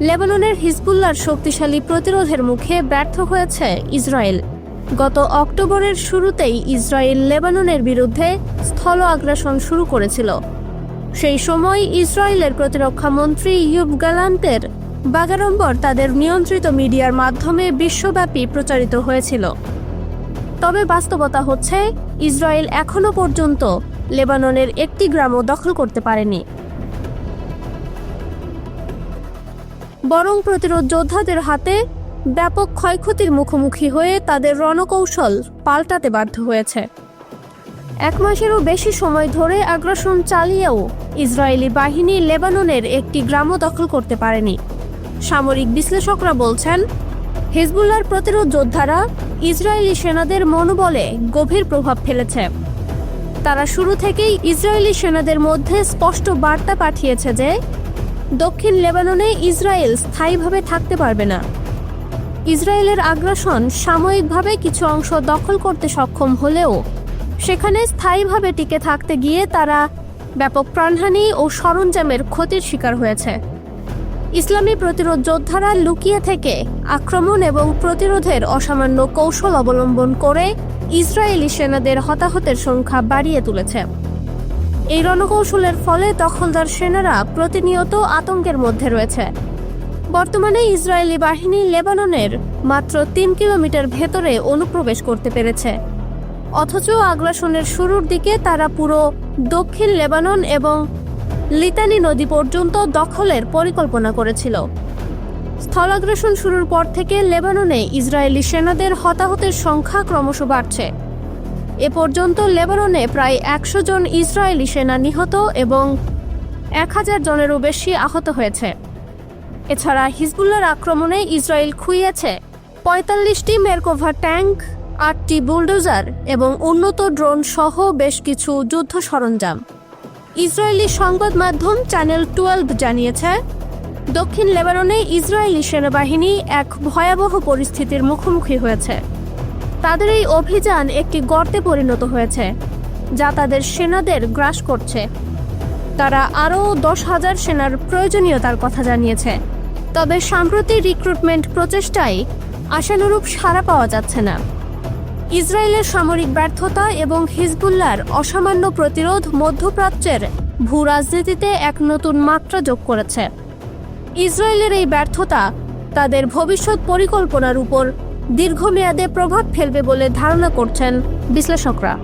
লেবাননের হিজবুল্লার শক্তিশালী প্রতিরোধের মুখে ব্যর্থ হয়েছে ইসরায়েল। গত অক্টোবরের শুরুতেই ইসরায়েল লেবাননের বিরুদ্ধে স্থল আগ্রাসন শুরু করেছিল। সেই সময় ইসরায়েলের প্রতিরক্ষা মন্ত্রী ইউব গালান্তের বাগাড়ম্বর তাদের নিয়ন্ত্রিত মিডিয়ার মাধ্যমে বিশ্বব্যাপী প্রচারিত হয়েছিল। তবে বাস্তবতা হচ্ছে, ইসরায়েল এখনও পর্যন্ত লেবাননের একটি গ্রামও দখল করতে পারেনি। বরং প্রতিরোধ যোদ্ধাদের হাতে ব্যাপক ক্ষয়ক্ষতির মুখোমুখি হয়ে তাদের রণকৌশল পাল্টাতে বাধ্য হয়েছে। এক মাসেরও বেশি সময় ধরে আগ্রাসন চালিয়েও ইসরায়েলি বাহিনী লেবাননের একটি গ্রামও দখল করতে পারেনি। সামরিক বিশ্লেষকরা বলছেন হিজবুল্লার প্রতিরোধ যোদ্ধারা ইসরায়েলি সেনাদের মনোবলে গভীর প্রভাব ফেলেছে। তারা শুরু থেকেই ইসরায়েলি সেনাদের মধ্যে স্পষ্ট বার্তা পাঠিয়েছে যে দক্ষিণ লেবাননে ইসরায়েল স্থায়ীভাবে থাকতে পারবে না। ইসরায়েলের আগ্রাসন সাময়িকভাবে কিছু অংশ দখল করতে সক্ষম হলেও সেখানে স্থায়ীভাবে টিকে থাকতে গিয়ে তারা ব্যাপক প্রাণহানি ও সরঞ্জামের ক্ষতির শিকার হয়েছে। ইসলামী প্রতিরোধ যোদ্ধারা লুকিয়ে থেকে আক্রমণ এবং প্রতিরোধের অসামান্য কৌশল অবলম্বন করে ইসরায়েলি সেনাদের হতাহতের সংখ্যা বাড়িয়ে তুলেছে। এই রণকৌশলের ফলে দখলদার সেনারা প্রতিনিয়ত আতঙ্কের মধ্যে রয়েছে। বর্তমানে ইসরায়েলি বাহিনী লেবাননের মাত্র তিন কিলোমিটার ভেতরে অনুপ্রবেশ করতে পেরেছে। অথচ আগ্রাসনের শুরুর দিকে তারা পুরো দক্ষিণ লেবানন এবং লিতানি নদী পর্যন্ত দখলের পরিকল্পনা করেছিল। স্থলাগ্রাসন শুরুর পর থেকে লেবাননে ইসরায়েলি সেনাদের হতাহতের সংখ্যা ক্রমশ বাড়ছে। এ পর্যন্ত লেবাননে প্রায় একশো জন ইসরায়েলি সেনা নিহত এবং এক হাজার জনেরও বেশি আহত হয়েছে। এছাড়া হিজবুল্লার আক্রমণে ইসরায়েল খুইয়েছে পঁয়তাল্লিশটি মেরকোভা ট্যাঙ্ক, আটটি বুলডোজার এবং উন্নত ড্রোন সহ বেশ কিছু যুদ্ধ সরঞ্জাম। ইসরায়েলি সংবাদ মাধ্যম চ্যানেল টুয়েলভ জানিয়েছে, দক্ষিণ লেবাননে ইসরায়েলি সেনাবাহিনী এক ভয়াবহ পরিস্থিতির মুখোমুখি হয়েছে। তাদের এই অভিযান একটি গর্তে পরিণত হয়েছে, যা তাদের সেনাদের গ্রাস করছে। তারা আরও দশ হাজার সেনার প্রয়োজনীয়তার কথা জানিয়েছে। তবে সাম্প্রতিক রিক্রুটমেন্ট প্রচেষ্টায় আশানুরূপ সাড়া পাওয়া যাচ্ছে না। ইসরায়েলের সামরিক ব্যর্থতা এবং হিজবুল্লার অসামান্য প্রতিরোধ মধ্যপ্রাচ্যের ভূ রাজনীতিতে এক নতুন মাত্রা যোগ করেছে। ইসরায়েলের এই ব্যর্থতা তাদের ভবিষ্যৎ পরিকল্পনার উপর দীর্ঘমেয়াদে প্রভাব ফেলবে বলে ধারণা করছেন বিশ্লেষকরা।